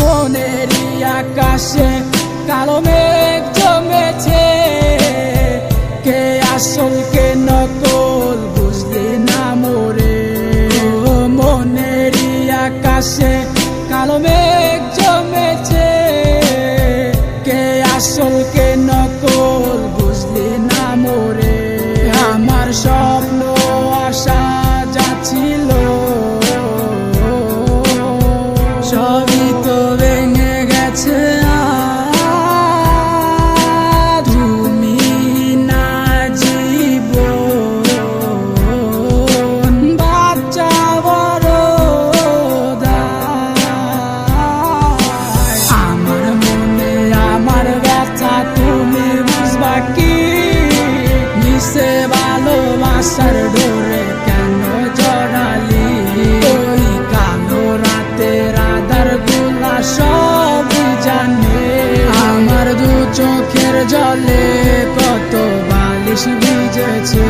মনেরই আকাশে কালো মেঘ জমেছে। কে আসল, কে নকল, বুঝলি না মোরে? মনের আকাশে কালো মেঘ জমেছে। কে আসল, কে জলে কত বালিশ ভিজেছে।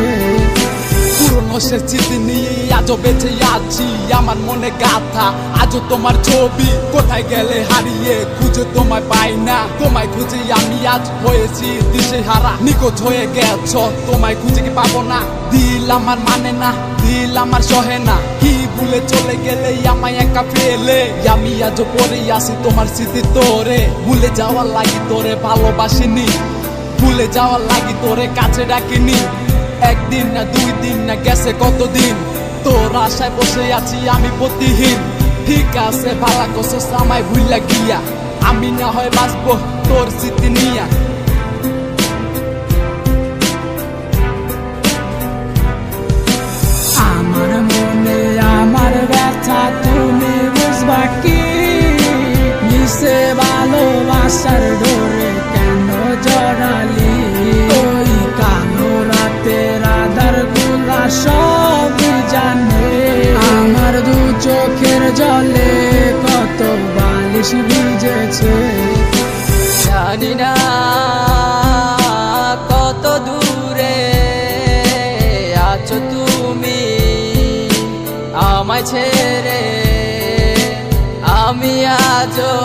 পুরনো সে স্মৃতি নিয়ে আজও বেঁচে আছি, আমার মনে গাথা। আজও তোমার ছবি কোথায় গেলে হারিয়ে খুঁজে তোমায় পাই না। তোমায় খুঁজে আমি আজ হয়েছি দিশে হারা নিখোঁজ হয়ে গেছ। তোমায় খুঁজে কি পাবো না? দিল আমার মানে না, দিল আমার সহে না। ভুলে চলে গেলে আমায় একা ফেলে আমি আজও পরে আসি তোমার স্মৃতি তোরে। ভুলে যাওয়ার লাগি তোরে ভালোবাসিনি। ভুলে যাওয়ার লাগি তোরে কাছে ডাকিনি। একদিন না দুই দিন না গেছে কতদিন? তোর আশায় বসে আছি আমি প্রতিহীন ঠিক আছে, ভালা কসস আমায় ভুইলা গিয়া। আমি না হয় বাঁচবো তোর স্মৃতি নিয়া। বালিশ ভিজেছে। জানি না কত দূরে আছো তুমি আমায় ছেড়ে। আমি আজও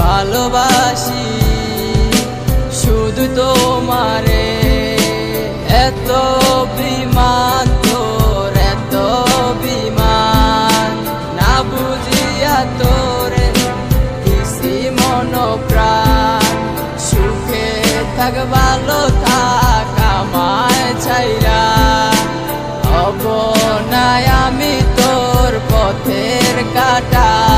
ভালোবাসি শুধু তোমারে। এত বিমান থাক ভালো থাক আমায় ছাইরা। অবনায় আমি তোর পথের কাটা।